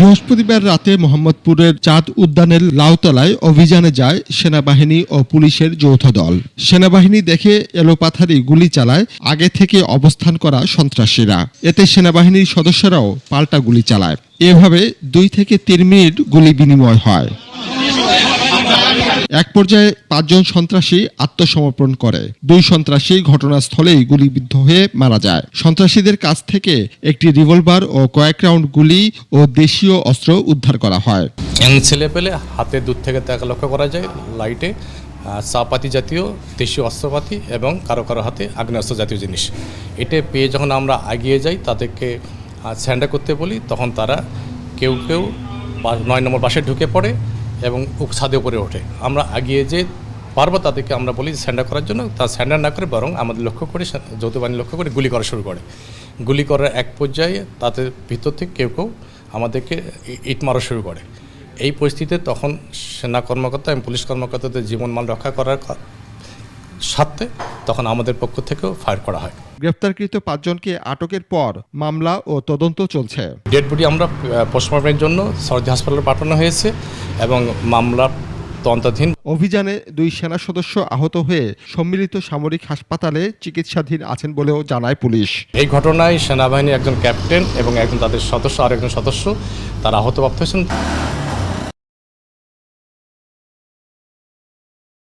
বৃহস্পতিবার রাতে মোহাম্মদপুরের চাঁদ উদ্যানের লাউতলায় অভিযানে যায় সেনাবাহিনী ও পুলিশের যৌথ দল। সেনাবাহিনী দেখে এলোপাথারি গুলি চালায়, আগে থেকে অবস্থান করা সন্ত্রাসীরা। এতে সেনাবাহিনীর সদস্যরাও পাল্টা গুলি চালায়। এভাবে দুই থেকে তিন মিনিট গুলি বিনিময় হয়। এক পর্যায়ে পাঁচজন সন্ত্রাসী আত্মসমর্পণ করে। দুই সন্ত্রাসী ঘটনাস্থলেই গুলিবিদ্ধ হয়ে মারা যায়। সন্ত্রাসীদের কাছ থেকে একটি রিভলভার ও কয়েক রাউন্ড গুলি ও দেশীয় অস্ত্র উদ্ধার করা হয়। ছেলে পেলে হাতে দূর থেকে দেখা লক্ষ্য করা যায়। লাইটে চাপাতি জাতীয় দেশীয় অস্ত্রপাতি এবং কারও কারও হাতে আগ্নেয়াস্ত্র জাতীয় জিনিস। এটা পেয়ে যখন আমরা এগিয়ে যাই, তাদেরকে স্যান্ডা করতে বলি, তখন তারা কেউ কেউ নয় নম্বর বাসে ঢুকে পড়ে। এবং ছাদে উপরে ওঠে। আমরা আগিয়ে যে পারব তাদেরকে আমরা বলি স্যান্ডার করার জন্য, তা স্যান্ডার না করে বরং আমাদের লক্ষ্য করে যৌথ বাহিনী লক্ষ্য করে গুলি করা শুরু করে। গুলি করার এক পর্যায়ে তাদের ভিতর থেকে কেউ কেউ আমাদেরকে ইট মারা শুরু করে। এই পরিস্থিতিতে তখন সেনা কর্মকর্তা এবং পুলিশ কর্মকর্তাদের জীবনমান রক্ষা করার স্বার্থে তখন আমাদের পক্ষ থেকেও ফায়ার করা হয়। গ্রেফতারকৃত পাঁচজনকে আটকের পর মামলা ও তদন্ত চলছে। ডেড বডি আমরা পোস্টমর্টমের জন্য সরকারি হাসপাতালে পাঠানো হয়েছে এবং মামলা তদন্তাধীন। অভিযানে দুই সেনা সদস্য আহত হয়ে সম্মিলিত সামরিক হাসপাতালে চিকিৎসাধীন আছেন বলেও জানায় পুলিশ। এই ঘটনায় সেনাবাহিনীর একজন ক্যাপ্টেন এবং একজন তাদের সদস্য আর একজন সদস্য তারা আহতপ্রাপ্ত হয়েছেন।